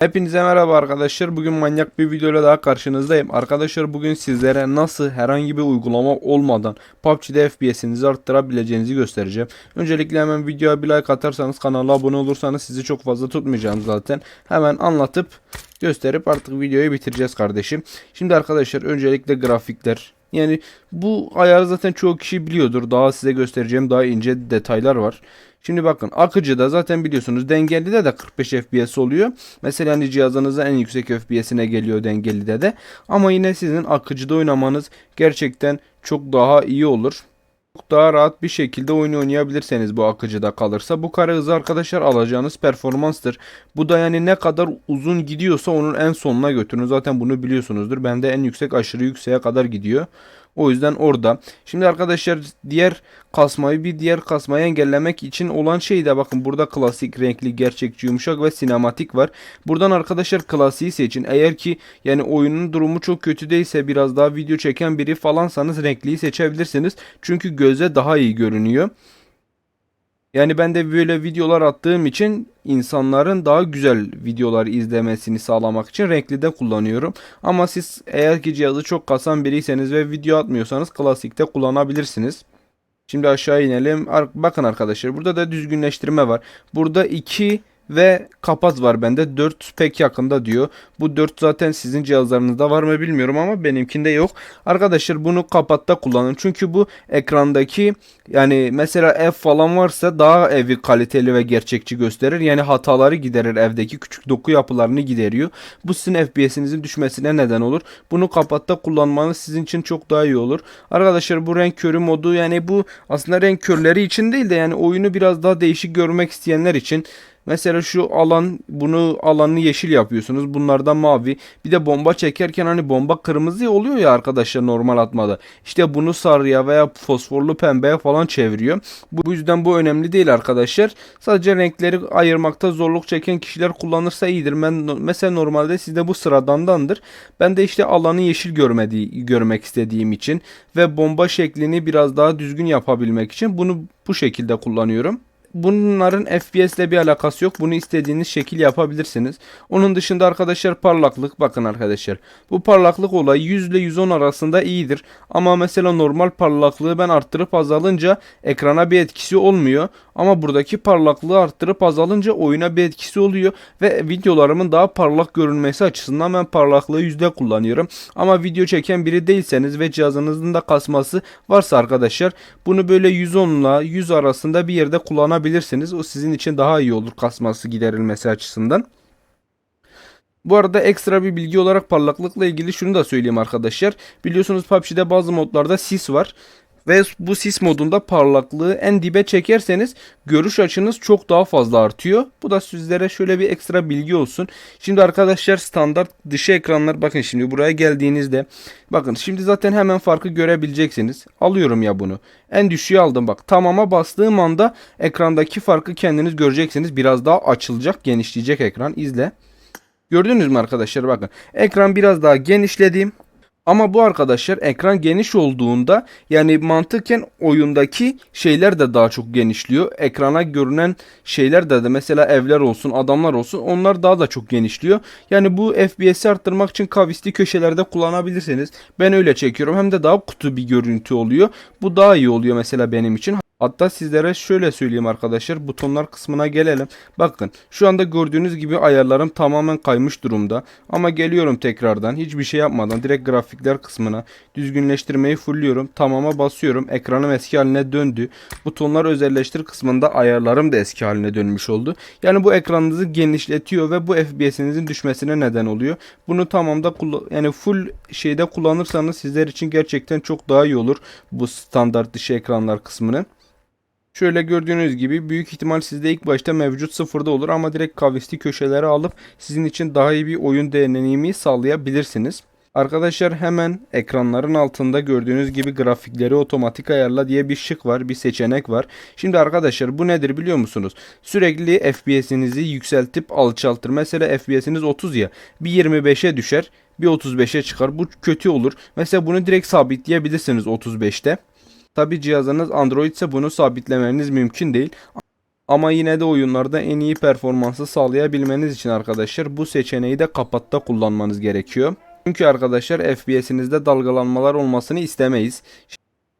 Hepinize merhaba arkadaşlar. Bugün manyak bir videoyla daha karşınızdayım. Arkadaşlar bugün sizlere nasıl herhangi bir uygulama olmadan PUBG'de FPS'inizi arttırabileceğinizi göstereceğim. Öncelikle hemen videoya bir like atarsanız kanala abone olursanız sizi çok fazla tutmayacağım zaten. Hemen anlatıp gösterip artık videoyu bitireceğiz kardeşim. Şimdi arkadaşlar öncelikle grafikler. Yani bu ayarı zaten çoğu kişi biliyordur. Daha size göstereceğim daha ince detaylar var. Şimdi bakın akıcıda zaten biliyorsunuz dengelide de 45 FPS oluyor. Mesela hani cihazınızın en yüksek FPS'ine geliyor dengelide de. Ama yine sizin akıcıda oynamanız gerçekten çok daha iyi olur. Daha rahat bir şekilde oyun oynayabilirseniz bu akıcıda kalırsa. Bu kare hızı arkadaşlar alacağınız performanstır. Bu da yani ne kadar uzun gidiyorsa onun en sonuna götürün. Zaten bunu biliyorsunuzdur. Bende en yüksek aşırı yükseğe kadar gidiyor. O yüzden orada. Şimdi arkadaşlar diğer kasmayı bir diğer kasmayı engellemek için olan şey de bakın burada klasik renkli gerçekçi yumuşak ve sinematik var. Buradan arkadaşlar klasiği seçin. Eğer ki yani oyunun durumu çok kötü değilse biraz daha video çeken biri falansanız renkliyi seçebilirsiniz. Çünkü göze daha iyi görünüyor. Yani ben de böyle videolar attığım için insanların daha güzel videolar izlemesini sağlamak için renkli de kullanıyorum. Ama siz eğer ki cihazı çok kasan biriyseniz ve video atmıyorsanız klasikte kullanabilirsiniz. Şimdi aşağı inelim. Bakın arkadaşlar burada da düzgünleştirme var. Burada 2 ve kapat var bende. 4 pek yakında diyor. Bu 4 zaten sizin cihazlarınızda var mı bilmiyorum ama benimkinde yok. Arkadaşlar bunu kapatta kullanın. Çünkü bu ekrandaki yani mesela ev falan varsa daha evi kaliteli ve gerçekçi gösterir. Yani hataları giderir evdeki küçük doku yapılarını gideriyor. Bu sizin FPS'inizin düşmesine neden olur. Bunu kapatta kullanmanız sizin için çok daha iyi olur. Arkadaşlar bu renk körü modu yani bu aslında renk körleri için değil de yani oyunu biraz daha değişik görmek isteyenler için Mesela şu alan bunu alanını yeşil yapıyorsunuz. Bunlardan mavi. Bir de bomba çekerken hani bomba kırmızı oluyor ya arkadaşlar normal atmada. İşte bunu sarıya veya fosforlu pembeye falan çeviriyor. Bu, yüzden bu önemli değil arkadaşlar. Sadece renkleri ayırmakta zorluk çeken kişiler kullanırsa iyidir. Ben mesela normalde sizde bu sıradandandır. Ben de işte alanı yeşil görmediği görmek istediğim için ve bomba şeklini biraz daha düzgün yapabilmek için bunu bu şekilde kullanıyorum. Bunların FPS ile bir alakası yok. Bunu istediğiniz şekil yapabilirsiniz. Onun dışında arkadaşlar parlaklık bakın arkadaşlar. Bu parlaklık olayı 100 ile 110 arasında iyidir. Ama mesela normal parlaklığı ben arttırıp azalınca ekrana bir etkisi olmuyor. Ama buradaki parlaklığı arttırıp azalınca oyuna bir etkisi oluyor. Ve videolarımın daha parlak görünmesi açısından ben parlaklığı yüzde kullanıyorum. Ama video çeken biri değilseniz ve cihazınızın da kasması varsa arkadaşlar bunu böyle 110 ile 100 arasında bir yerde kullanabilirsiniz. O sizin için daha iyi olur kasması giderilmesi açısından. Bu arada ekstra bir bilgi olarak parlaklıkla ilgili şunu da söyleyeyim arkadaşlar. Biliyorsunuz PUBG'de bazı modlarda sis var. Ve bu sis modunda parlaklığı en dibe çekerseniz görüş açınız çok daha fazla artıyor. Bu da sizlere şöyle bir ekstra bilgi olsun. Şimdi arkadaşlar standart dışı ekranlar bakın şimdi buraya geldiğinizde bakın şimdi zaten hemen farkı görebileceksiniz. Alıyorum ya bunu. En düşüğü aldım bak. Tamama bastığım anda ekrandaki farkı kendiniz göreceksiniz. Biraz daha açılacak, genişleyecek ekran. İzle. Gördünüz mü arkadaşlar bakın. Ekran biraz daha genişledi. Ama bu arkadaşlar ekran geniş olduğunda yani mantıken oyundaki şeyler de daha çok genişliyor. Ekrana görünen şeyler de, de mesela evler olsun, adamlar olsun onlar daha da çok genişliyor. Yani bu FPS'i arttırmak için kavisli köşelerde kullanabilirsiniz. Ben öyle çekiyorum. Hem de daha kutu bir görüntü oluyor. Bu daha iyi oluyor mesela benim için. Hatta sizlere şöyle söyleyeyim arkadaşlar butonlar kısmına gelelim. Bakın şu anda gördüğünüz gibi ayarlarım tamamen kaymış durumda. Ama geliyorum tekrardan hiçbir şey yapmadan direkt grafikler kısmına düzgünleştirmeyi fullliyorum. Tamama basıyorum. Ekranım eski haline döndü. Butonlar özelleştir kısmında ayarlarım da eski haline dönmüş oldu. Yani bu ekranınızı genişletiyor ve bu FPS'inizin düşmesine neden oluyor. Bunu tamamda yani full şeyde kullanırsanız sizler için gerçekten çok daha iyi olur bu standart dışı ekranlar kısmını. Şöyle gördüğünüz gibi büyük ihtimal sizde ilk başta mevcut sıfırda olur ama direkt kavisli köşelere alıp sizin için daha iyi bir oyun deneyimi sağlayabilirsiniz. Arkadaşlar hemen ekranların altında gördüğünüz gibi grafikleri otomatik ayarla diye bir şık var, bir seçenek var. Şimdi arkadaşlar bu nedir biliyor musunuz? Sürekli FPS'inizi yükseltip alçaltır. Mesela FPS'iniz 30 ya, bir 25'e düşer, bir 35'e çıkar. Bu kötü olur. Mesela bunu direkt sabitleyebilirsiniz 35'te. Tabi cihazınız Android ise bunu sabitlemeniz mümkün değil. Ama yine de oyunlarda en iyi performansı sağlayabilmeniz için arkadaşlar bu seçeneği de kapatta kullanmanız gerekiyor. Çünkü arkadaşlar FPS'inizde dalgalanmalar olmasını istemeyiz.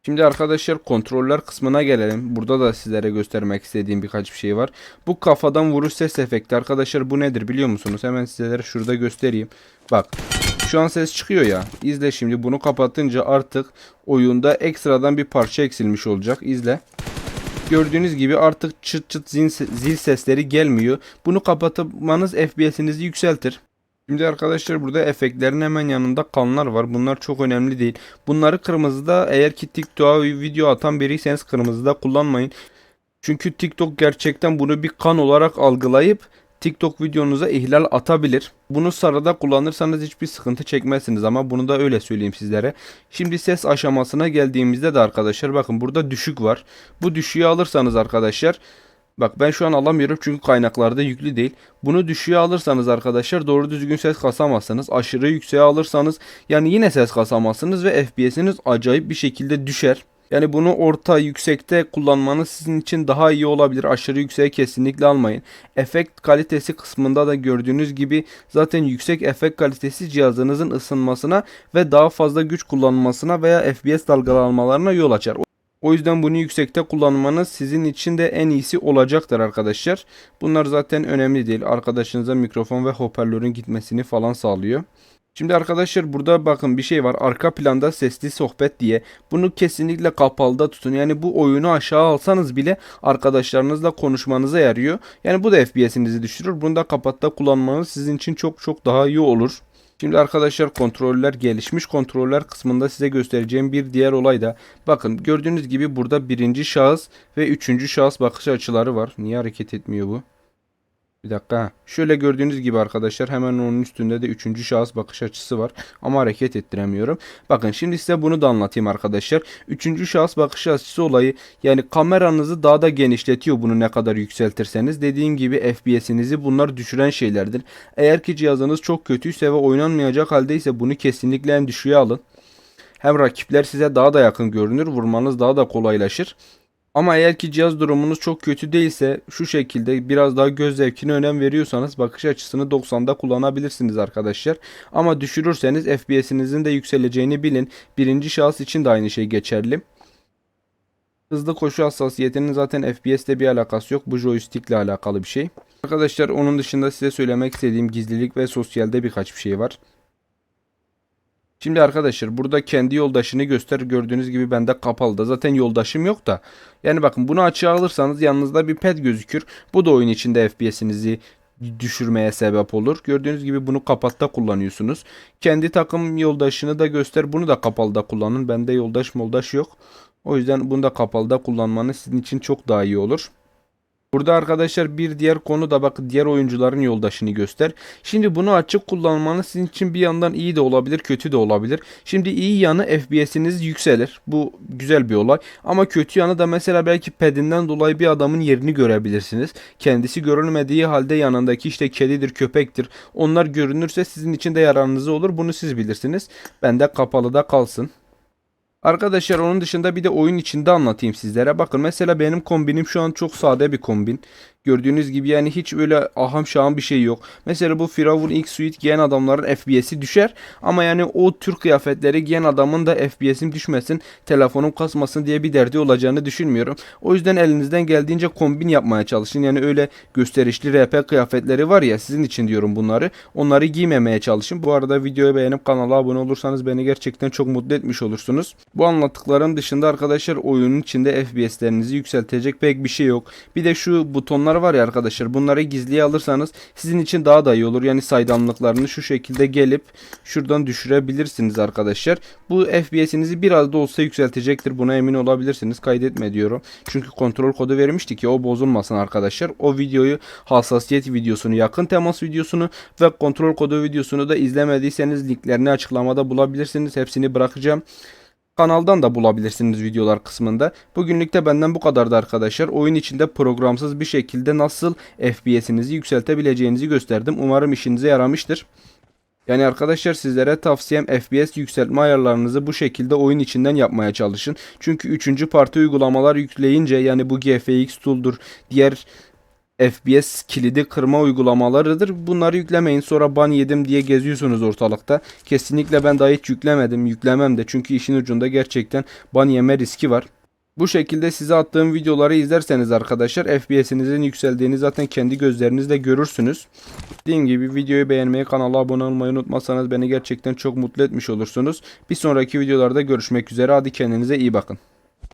Şimdi arkadaşlar kontroller kısmına gelelim. Burada da sizlere göstermek istediğim birkaç bir şey var. Bu kafadan vuruş ses efekti arkadaşlar bu nedir biliyor musunuz? Hemen sizlere şurada göstereyim. Bak şu an ses çıkıyor ya. İzle şimdi bunu kapatınca artık oyunda ekstradan bir parça eksilmiş olacak. İzle. Gördüğünüz gibi artık çıt çıt zil, sesleri gelmiyor. Bunu kapatmanız FPS'inizi yükseltir. Şimdi arkadaşlar burada efektlerin hemen yanında kanlar var. Bunlar çok önemli değil. Bunları kırmızıda eğer ki TikTok'a video atan biriyseniz kırmızıda kullanmayın. Çünkü TikTok gerçekten bunu bir kan olarak algılayıp TikTok videonuza ihlal atabilir. Bunu sarıda kullanırsanız hiçbir sıkıntı çekmezsiniz ama bunu da öyle söyleyeyim sizlere. Şimdi ses aşamasına geldiğimizde de arkadaşlar bakın burada düşük var. Bu düşüğü alırsanız arkadaşlar Bak ben şu an alamıyorum çünkü kaynaklarda yüklü değil. Bunu düşüğe alırsanız arkadaşlar doğru düzgün ses kasamazsınız. Aşırı yükseğe alırsanız yani yine ses kasamazsınız ve FPS'iniz acayip bir şekilde düşer. Yani bunu orta yüksekte kullanmanız sizin için daha iyi olabilir. Aşırı yükseğe kesinlikle almayın. Efekt kalitesi kısmında da gördüğünüz gibi zaten yüksek efekt kalitesi cihazınızın ısınmasına ve daha fazla güç kullanmasına veya FPS dalgalanmalarına yol açar. O yüzden bunu yüksekte kullanmanız sizin için de en iyisi olacaktır arkadaşlar. Bunlar zaten önemli değil. Arkadaşınıza mikrofon ve hoparlörün gitmesini falan sağlıyor. Şimdi arkadaşlar burada bakın bir şey var. Arka planda sesli sohbet diye. Bunu kesinlikle kapalıda tutun. Yani bu oyunu aşağı alsanız bile arkadaşlarınızla konuşmanıza yarıyor. Yani bu da FPS'inizi düşürür. Bunu da kapatta kullanmanız sizin için çok çok daha iyi olur. Şimdi arkadaşlar kontroller gelişmiş kontroller kısmında size göstereceğim bir diğer olay da bakın gördüğünüz gibi burada birinci şahıs ve üçüncü şahıs bakış açıları var. Niye hareket etmiyor bu? Bir dakika. Şöyle gördüğünüz gibi arkadaşlar hemen onun üstünde de üçüncü şahıs bakış açısı var. Ama hareket ettiremiyorum. Bakın şimdi size bunu da anlatayım arkadaşlar. Üçüncü şahıs bakış açısı olayı yani kameranızı daha da genişletiyor bunu ne kadar yükseltirseniz. Dediğim gibi FPS'inizi bunlar düşüren şeylerdir. Eğer ki cihazınız çok kötüyse ve oynanmayacak haldeyse bunu kesinlikle en düşüğe alın. Hem rakipler size daha da yakın görünür. Vurmanız daha da kolaylaşır. Ama eğer ki cihaz durumunuz çok kötü değilse şu şekilde biraz daha göz zevkine önem veriyorsanız bakış açısını 90'da kullanabilirsiniz arkadaşlar. Ama düşürürseniz FPS'inizin de yükseleceğini bilin. Birinci şahıs için de aynı şey geçerli. Hızlı koşu hassasiyetinin zaten FPS ile bir alakası yok. Bu joystick ile alakalı bir şey. Arkadaşlar onun dışında size söylemek istediğim gizlilik ve sosyalde birkaç bir şey var. Şimdi arkadaşlar burada kendi yoldaşını göster. Gördüğünüz gibi bende kapalı da. Zaten yoldaşım yok da. Yani bakın bunu açığa alırsanız yanınızda bir pet gözükür. Bu da oyun içinde FPS'inizi düşürmeye sebep olur. Gördüğünüz gibi bunu kapatta kullanıyorsunuz. Kendi takım yoldaşını da göster. Bunu da kapalıda kullanın. Bende yoldaş moldaş yok. O yüzden bunu da kapalıda kullanmanız sizin için çok daha iyi olur. Burada arkadaşlar bir diğer konu da bakın diğer oyuncuların yoldaşını göster. Şimdi bunu açık kullanmanız sizin için bir yandan iyi de olabilir kötü de olabilir. Şimdi iyi yanı FPS'iniz yükselir. Bu güzel bir olay. Ama kötü yanı da mesela belki pedinden dolayı bir adamın yerini görebilirsiniz. Kendisi görülmediği halde yanındaki işte kedidir köpektir. Onlar görünürse sizin için de yararınıza olur. Bunu siz bilirsiniz. Bende kapalı da kalsın. Arkadaşlar onun dışında bir de oyun içinde anlatayım sizlere. Bakın mesela benim kombinim şu an çok sade bir kombin. Gördüğünüz gibi yani hiç öyle aham şahım bir şey yok. Mesela bu Firavun X Suite giyen adamların FPS'i düşer. Ama yani o tür kıyafetleri giyen adamın da FPS'im düşmesin, telefonum kasmasın diye bir derdi olacağını düşünmüyorum. O yüzden elinizden geldiğince kombin yapmaya çalışın. Yani öyle gösterişli RP kıyafetleri var ya sizin için diyorum bunları. Onları giymemeye çalışın. Bu arada videoyu beğenip kanala abone olursanız beni gerçekten çok mutlu etmiş olursunuz. Bu anlattıklarım dışında arkadaşlar oyunun içinde FPS'lerinizi yükseltecek pek bir şey yok. Bir de şu butonlar bunlar var ya arkadaşlar bunları gizliye alırsanız sizin için daha da iyi olur. Yani saydamlıklarını şu şekilde gelip şuradan düşürebilirsiniz arkadaşlar. Bu FPS'inizi biraz da olsa yükseltecektir. Buna emin olabilirsiniz. Kaydetme diyorum. Çünkü kontrol kodu vermiştik ki o bozulmasın arkadaşlar. O videoyu hassasiyet videosunu, yakın temas videosunu ve kontrol kodu videosunu da izlemediyseniz linklerini açıklamada bulabilirsiniz. Hepsini bırakacağım. Kanaldan da bulabilirsiniz videolar kısmında. Bugünlük de benden bu kadardı arkadaşlar. Oyun içinde programsız bir şekilde nasıl FPS'inizi yükseltebileceğinizi gösterdim. Umarım işinize yaramıştır. Yani arkadaşlar sizlere tavsiyem FPS yükseltme ayarlarınızı bu şekilde oyun içinden yapmaya çalışın. Çünkü 3. parti uygulamalar yükleyince yani bu GFX Tool'dur, diğer FPS kilidi kırma uygulamalarıdır. Bunları yüklemeyin sonra ban yedim diye geziyorsunuz ortalıkta. Kesinlikle ben daha hiç yüklemedim. Yüklemem de çünkü işin ucunda gerçekten ban yeme riski var. Bu şekilde size attığım videoları izlerseniz arkadaşlar FPS'inizin yükseldiğini zaten kendi gözlerinizle görürsünüz. Dediğim gibi videoyu beğenmeyi, kanala abone olmayı unutmazsanız beni gerçekten çok mutlu etmiş olursunuz. Bir sonraki videolarda görüşmek üzere. Hadi kendinize iyi bakın.